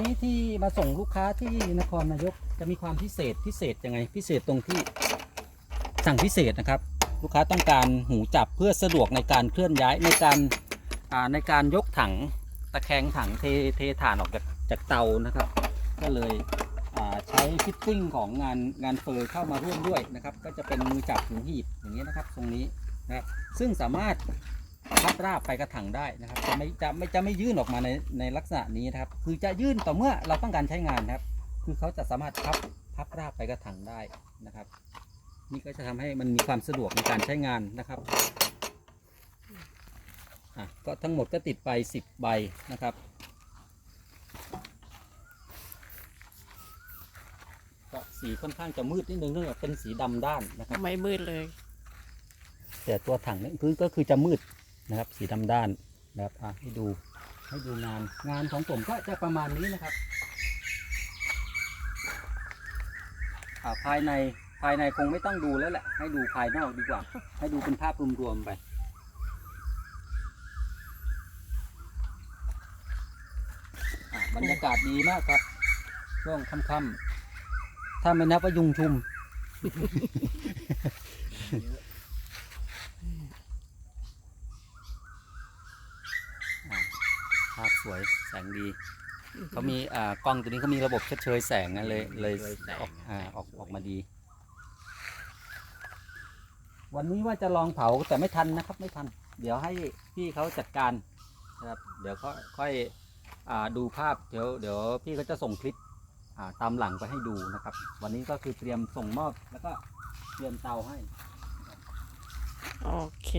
นี้ที่มาส่งลูกค้าที่นครนายกจะมีความพิเศษพิเศษยังไง พิเศษตรงที่สั่งพิเศษนะครับ ลูกค้าต้องการหูจับเพื่อสะดวกในการเคลื่อนย้ายในการในการยกถังตะแคงถังเทเทถ่านออกจากจากเตานะครับ ก็เลยใช้ฟิตติ้งของงานงานเฟอร์เข้ามาร่วมด้วยนะครับ ก็จะเป็นมือจับหูหีบอย่างนี้นะครับ ตรงนี้นะครับซึ่งสามารถ พับราบไปกระถังได้นะครับจะไม่จะไม่จะไม่ยื่นออกมาในในลักษณะนี้นะครับ คือจะยื่นต่อเมื่อเราต้องการใช้งานนะครับ คือเขาจะสามารถพับพับราบไปกระถังได้นะครับ นี่ก็จะทำให้มันมีความสะดวกในการใช้งานนะครับอะก็ทั้งหมดก็ติดไป 10 ใบนะครับก็สีค่อนข้างจะมืดนิดนึงเนื่องจากเป็นสีดำด้านนะครับ ไม่มืดเลย แต่ตัวถังนี่คือก็คือจะมืด นะครับ สีดำด้านนะครับอะให้ดูให้ดูงานงานของผมก็จะประมาณนี้นะครับอ่าภายในภายในคงไม่ต้องดูแล้วแหละ ให้ดูภายนอกดีกว่า ให้ดูเป็นภาพรวมๆไปอะบรรยากาศดีมากครับ ช่วงค่ำๆถ้าไม่นับว่ายุงชุม อ่าภาพ สวยแสงดี เขามีอ่ากล้องตัวนี้เขามีระบบชดเชยแสงนะเลยเลยชดเชยแสง ออกอ่าแสงออกสวยออกมาดี วันนี้ว่าจะลองเผาแต่ไม่ทันนะครับ ไม่ทัน เดี๋ยวให้พี่เขาจัดการนะครับ เดี๋ยวก็ค่อยอ่าดูภาพเดี๋ยวเดี๋ยวพี่เขาจะส่งคลิปอ่าตามหลังไปให้ดูนะครับ วันนี้ก็คือเตรียมส่งมอบแล้วก็เตรียมเตาให้ โอเค